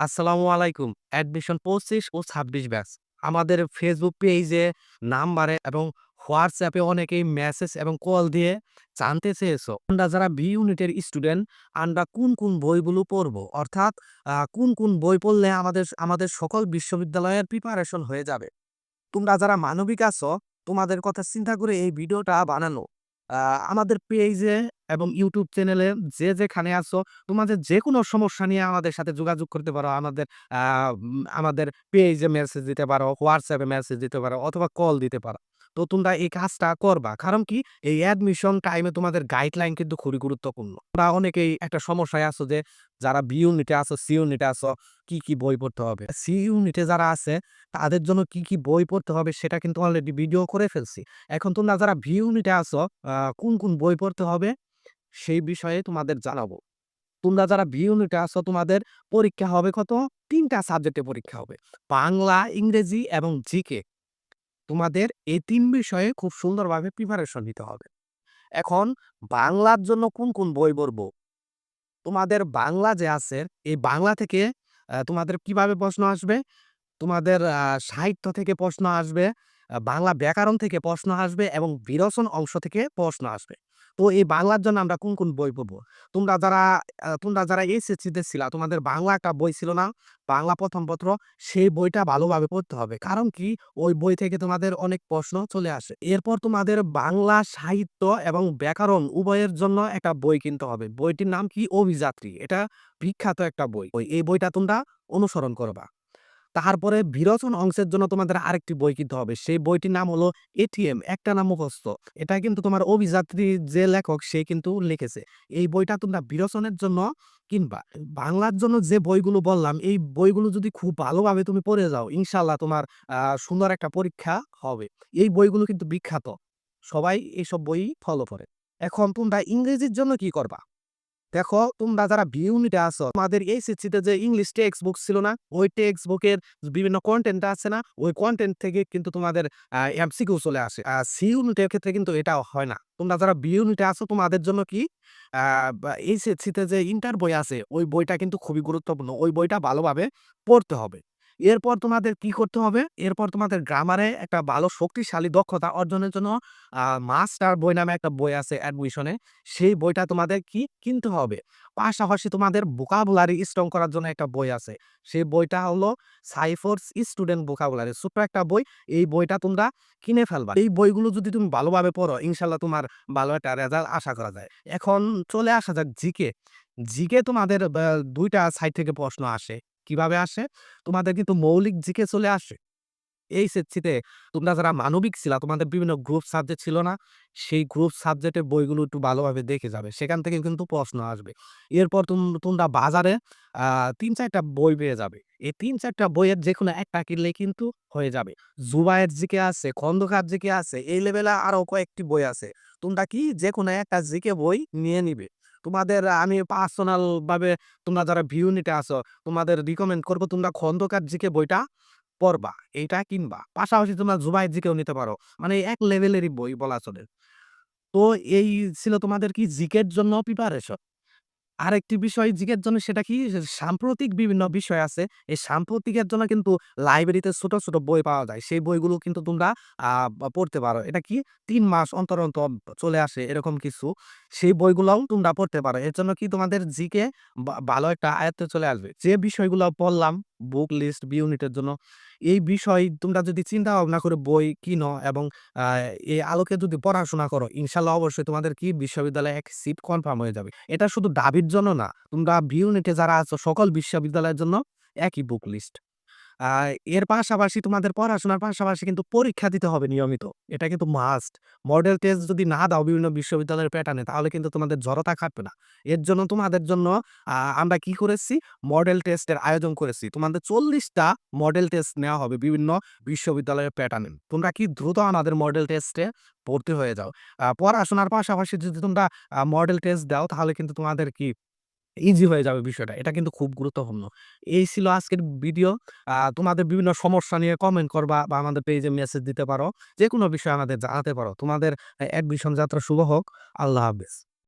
আসসালামু আলাইকুম। অ্যাডমিশন ২৫ ও ২৬ ব্যাচ। আমাদের ফেসবুক পেজে, নাম্বারে এবং হোয়াটসঅ্যাপে অনেকেই মেসেজ এবং কল দিয়ে জানতে চেয়েছো, আমরা যারা বি ইউনিটের স্টুডেন্ট, আমরা কোন, কোন বইগুলো পড়ব অর্থাৎ কোন, কোন বই পড়লে আমাদের আমাদের সকল বিশ্ববিদ্যালয়ের প্রিপারেশন হয়ে যাবে। তোমরা যারা মানবিক আছো, তোমাদের কথা চিন্তা করে এই ভিডিওটা বানানো। আমাদের পেজে এবং ইউটিউব চ্যানেলে যে যেখানে আছো, তোমাদের যে কোনো সমস্যা নিয়ে আমাদের সাথে যোগাযোগ করতে পারো। আমাদের আমাদের পেজে মেসেজ দিতে পারো, হোয়াটসঅ্যাপে মেসেজ দিতে পারো অথবা কল দিতে পারো। তো তোমরা এই কাজটা করবা। কারণ কি? এই অ্যাডমিশন টাইমে তোমাদের গাইডলাইন কিন্তু খুবই গুরুত্বপূর্ণ। তোমরা অনেকেই একটা সমস্যায় আছো যে, যারা বি ইউনিটে আছো, সি ইউনিটে আছো, কি, কি বই পড়তে হবে? সি ইউনিটে যারা আছে, তাদের জন্য কি, কি বই পড়তে হবে? সেটা কিন্তু অলরেডি ভিডিও করে ফেলছি। এখন তোমরা যারা বি ইউনিটে আছো, আ কোন, কোন বই পড়তে হবে? সেই বিষয়ে তোমাদের জানাব। তোমরা যারা বি ইউনিটে আছো, তোমাদের পরীক্ষা হবে কত? তিনটা সাবজেক্টে পরীক্ষা হবে। বাংলা, ইংরেজি এবং জিকে। তোমাদের এই তিন বিষয়ে খুব সুন্দরভাবে প্রিপারেশন নিতে হবে। এখন বাংলার জন্য কোন, কোন বই পড়ব? তোমাদের বাংলা যে আছে, এই বাংলা থেকে তোমাদের কীভাবে প্রশ্ন আসবে? তোমাদের সাহিত্য থেকে প্রশ্ন আসবে, বাংলা ব্যাকরণ থেকে প্রশ্ন আসবে এবং বিরচন অংশ থেকে প্রশ্ন আসবে। তো এই বাংলার জন্য আমরা কোন, কোন বই পড়ব? তোমরা যারা তোমরা যারা এসএসসিতে ছিলা, তোমাদের বাংলা একটা বই ছিল না? বাংলা প্রথম পত্র, সেই বইটা ভালোভাবে পড়তে হবে। কারণ কি? ওই বই থেকে তোমাদের অনেক প্রশ্ন চলে আসে। এরপর তোমাদের বাংলা সাহিত্য এবং ব্যাকরণ উভয়ের জন্য একটা বই কিনতে হবে। বইটির নাম কি? অভিযাত্রী। এটা বিখ্যাত একটা বই। এই বইটা তোমরা অনুসরণ করবা। তারপরে বিরচন অংশের জন্য তোমাদের আরেকটি বই কিনতে হবে। সেই বইটির নাম হলো এটিএম, একটানা মুখস্থ। এটা কিন্তু তোমার অভিযাত্রী যে লেখক, সে কিন্তু লিখেছে। এই বইটা তোমরা বিরচনের জন্য কিনবা। বাংলার জন্য যে বইগুলো বললাম, এই বইগুলো যদি খুব ভালোভাবে তুমি পড়ে যাও, ইনশাল্লাহ তোমার সুন্দর একটা পরীক্ষা হবে। এই বইগুলো কিন্তু বিখ্যাত। সবাই এইসব বই ফলো করে। এখন তোমরা ইংরেজির জন্য কি করবা? দেখো, তোমরা যারা বি ইউনিটে আছো, তোমাদের সিসিতে যে ইংলিশ টেক্সট বুক ছিল না? ওই টেক্সট বুকের বিভিন্ন কন্টেন্ট আছে না? ওই কন্টেন্ট থেকে কিন্তু তোমাদের এমসি এমসিকিউ চলে আসে। সি ইউনিটের ক্ষেত্রে কিন্তু এটা হয় না। তোমরা যারা বি ইউনিটে আছো, তোমাদের জন্য কি? এই সিসিতে যে ইন্টার বই আছে, ওই বইটা কিন্তু খুবই গুরুত্বপূর্ণ। ওই বইটা ভালোভাবে পড়তে হবে। এরপর তোমাদের কি করতে হবে? এরপর তোমাদের গ্রামারে একটা ভালো শক্তিশালী দক্ষতা অর্জনের জন্য মাস্টার বই নামে একটা বই আছে অ্যাডমিশনে। সেই বইটা তোমাদের কি? কিনতে হবে। পাশাপাশি তোমাদের ভোকাবুলারি স্ট্রং করার জন্য একটা বই আছে। সেই বইটা হলো সাইফোরস স্টুডেন্ট ভোকাবুলারি। ছোট্ট একটা বই। এই বইটা তোমরা কিনে ফেলবা। এই বইগুলো যদি তুমি ভালোভাবে পড়ো, ইনশাল্লাহ তোমার ভালো একটা রেজাল্ট আশা করা যায়। এখন চলে আসা যাক জিকে। জিকে তোমাদের ২ সাইড থেকে প্রশ্ন আসে। কীভাবে আসে? তোমাদের কিন্তু মৌলিক জিকে চলে আসে। এইচএসসিতে তোমরা যারা মানবিক ছিলা, তোমাদের বিভিন্ন গ্রুপ সাবজেক্ট ছিল না? সেই গ্রুপ সাবজেক্টের বইগুলো একটু ভালোভাবে দেখে যাবে। সেখান থেকে কিন্তু প্রশ্ন আসবে। এরপর তোমরা বাজারে আ ৩-৪ বই পেয়ে যাবে। এই ৩-৪ টা বইয়ের যেকোনো একটা কিনলে কিন্তু হয়ে যাবে। জুবায়ের জিকে আছে, খন্দকার জিকে আছে, এই লেভেলে আরও কয়েকটি বই আছে। তোমরা কি? যেকোনো একটা জিকে বই নিয়ে নিবে। তোমাদের, আমি পার্সোনাল ভাবে তোমরা যারা ভিউ নিতে আসো, তোমাদের রিকমেন্ড করব তোমরা খন্দকার জিকে বইটা পড়বা। এইটা কিনবা। পাশাপাশি তোমরা জুবাই জিকেও নিতে পারো। মানে এক লেভেলেরই বই বলা চলে। তো এই ছিল তোমাদের কি? জিকের জন্য প্রিপারেশন। আরেকটি বিষয় জিজ্ঞের জন্য সেটা কি? সাম্প্রতিক বিভিন্ন বিষয় আছে। এই সাম্প্রতিকের জন্য কিন্তু লাইব্রেরিতে ছোট, ছোট বই পাওয়া যায়। সেই বইগুলো কিন্তু তোমরা পড়তে পারো। এটা কি? তিন মাস অন্তর, অন্তর চলে আসে এরকম কিছু। সেই বইগুলোও তোমরা পড়তে পারো। এর জন্য কি তোমাদের জিকে ভালো একটা আয়ত্তে চলে আসবে। যে বিষয়গুলো বললাম, বুক লিস্ট বি ইউনিটের জন্য, এই বিষয় তোমরা যদি চিন্তা ভাবনা করে বই কিনো এবং এই আলোকে যদি পড়াশোনা করো, ইনশাল্লাহ অবশ্যই তোমাদের কি? বিশ্ববিদ্যালয়ে এক সিট কনফার্ম হয়ে যাবে। এটা শুধু দাবির জন্য না। তোমরা বি ইউনিটে যারা আছো, সকল বিশ্ববিদ্যালয়ের জন্য একই বুক লিস্ট। আ এর পাশাপাশি তোমাদের পড়াশোনার পাশাপাশি কিন্তু পরীক্ষা দিতে হবে নিয়মিত। এটা কিন্তু মাস্ট। মডেল টেস্ট যদি না দাও বিভিন্ন বিশ্ববিদ্যালয়ের প্যাটার্নে, তাহলে কিন্তু তোমাদের জড়তা কাটবে না। এর জন্য তোমাদের জন্য আ আমরা কি করেছি? মডেল টেস্টের আয়োজন করেছি। তোমাদের চল্লিশটা মডেল টেস্ট নেওয়া হবে বিভিন্ন বিশ্ববিদ্যালয়ের প্যাটার্নে। তোমরা কি? দ্রুত আমাদের মডেল টেস্টে ভর্তি হয়ে যাও। আ পড়াশোনার পাশাপাশি যদি তোমরা মডেল টেস্ট দাও, তাহলে কিন্তু তোমাদের কি? ইজি হয়ে যাবে বিষয়টা। এটা কিন্তু খুব গুরুত্বপূর্ণ। এই ছিল আজকের ভিডিও। তোমাদের বিভিন্ন সমস্যা নিয়ে কমেন্ট করবা বা আমাদের পেজে মেসেজ দিতে পারো। যে কোনো বিষয়ে আমাদের জানাতে পারো। তোমাদের অ্যাডমিশন যাত্রা শুভ হোক। আল্লাহ হাফেজ।